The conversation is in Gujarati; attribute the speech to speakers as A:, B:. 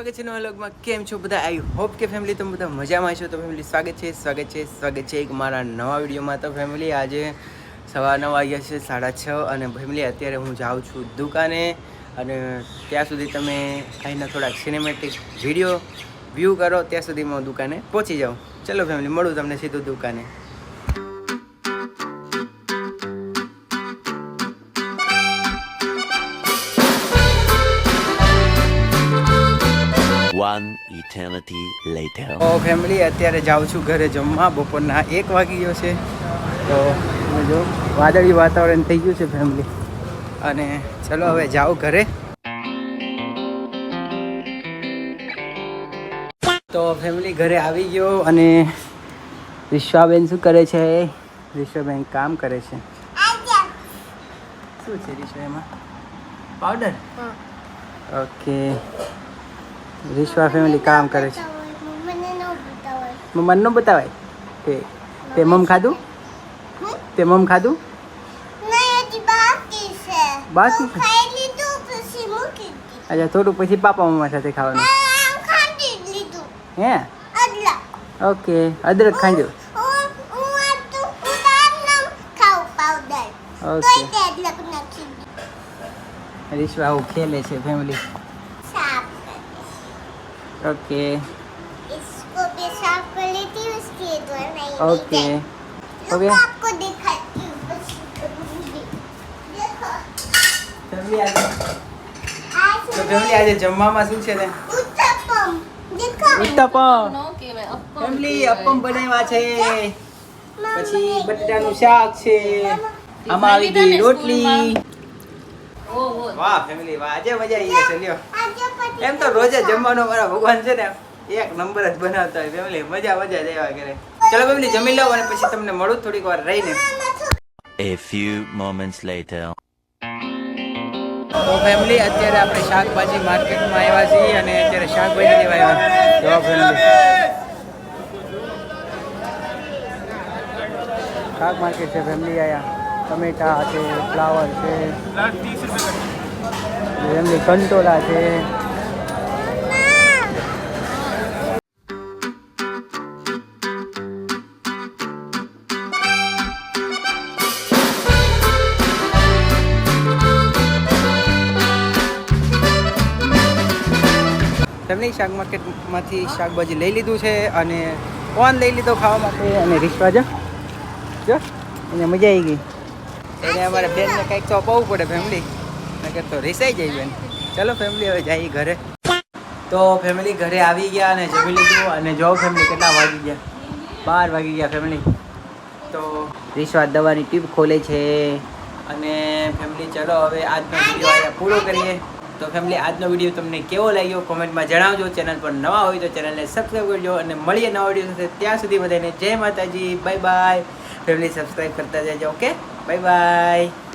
A: સ્વાગત છે નવા વ્લોગમાં. કેમ છો બધા? આઈ હોપ કે ફેમિલી તમે બધા મજામાં છો. તો ફેમિલી સ્વાગત છે સ્વાગત છે સ્વાગત છે એક મારા નવા વિડીયોમાં. તો ફેમિલી આજે સવા નવ વાગ્યા છે, સાડા છ અને ફેમિલી અત્યારે હું જાઉં છું દુકાને અને ત્યાં સુધી તમે અહીંના થોડાક સિનેમેટિક વીડિયો વ્યૂ કરો. ત્યાં સુધી હું દુકાને પહોંચી જાઉં. ચલો ફેમિલી મળું તમને સીધું દુકાને.
B: One eternity later.
A: ઓ ફેમિલી અત્યારે જાઉં છું ઘરે જમવા. બપોરના એક વાગી ગયો છે. તો જો વાદળી વાતાવરણ થઈ ગયું છે ફેમિલી અને ચલો હવે જાઓ ઘરે. તો ફેમિલી ઘરે આવી ગયો અને વિશ્વાબેન શું કરે છે? વિશ્વાબેન કામ કરે છે. શું છે વિશ્વા એમાં? પાવડર ઓકે વિશ્વા ફેમિલી કામ કરે છે. મમ્માને ન બતાવાય? તે તે મમ ખાધું? તે મમ ખાધું? બાકી અચ્છા, થોડું પછી પાપા મમ્મા સાથે ખાવાનું. હે? ઓકે, અદરક ખાંજો. ઓકે. વિશ્વા આવું ખેલે છે ફેમિલી ઓકે
C: इसको भी साफ कर लेती हूँ उसके द्वारा नहीं
A: ઓકે
C: देखो
A: ओके
C: आपको दिखाती हूँ बस देखो
A: ફેમિલી આજે
C: आज
A: તો ફેમિલી આજે જમવામાં શું છે ને
C: उत्तपम देखो
A: ઉત્તપમ ફેમિલી અપમ બનાવ્યા છે પછી બટાટાનું શાક છે આમાં આવી ગઈ રોટલી વાહ ફેમિલી વાહ. આજે મજા આવી જશે લ્યો. એમ તો રોજે જમવાનો મારા ભગવાન છે ને એક નંબર જ બનાવતા હોય ફેમિલી મજા મજા દેવા કરે. ચલો ફેમિલી જમી લો અને પછી તમને મળું થોડીક વાર રહીને.
B: A few moments later.
A: તો ફેમિલી અત્યારે આપણે શાકભાજી માર્કેટમાં આવ્યા છીએ અને અત્યારે શાકભાજી લેવા આવ્યા. ફેમિલી શાક માર્કેટ છે ફેમિલી આયા. ટમેટા છે, ફ્લાવર છે, એમની કંટોલા છે. તેમની શાક માર્કેટમાંથી શાકભાજી લઈ લીધું છે અને કોણ લઈ લીધો ખાવા માટે. અને રીક્ષા જો. એને મજા આવી ગઈ. એને અમારે બેનને કંઈક તો અપાવવું પડે ફેમિલી નકર તો રિસાઈ જાય બેન. ચલો ફેમિલી હવે જઈએ ઘરે. તો ફેમિલી ઘરે આવી ગયા અને જમી લીધું અને જો ફેમિલી કેટલા વાગી ગયા? બાર વાગી ગયા ફેમિલી તો વિશ્વાસ દવાની ટ્યુબ ખોલે છે. અને ફેમિલી ચલો હવે આજનો વીડિયો અહીંયા પૂરો કરીએ. તો ફેમિલી આજનો વીડિયો તમને કેવો લાગ્યો કોમેન્ટમાં જણાવજો. ચેનલ પર નવા હોય તો ચેનલને સબસ્ક્રાઈબ કરજો અને મળીએ નવા વીડિયો સાથે. ત્યાં સુધી બધાને જય માતાજી. બાય બાય ફેમિલી સબસ્ક્રાઈબ કરતા જજો ઓકે બાય બાય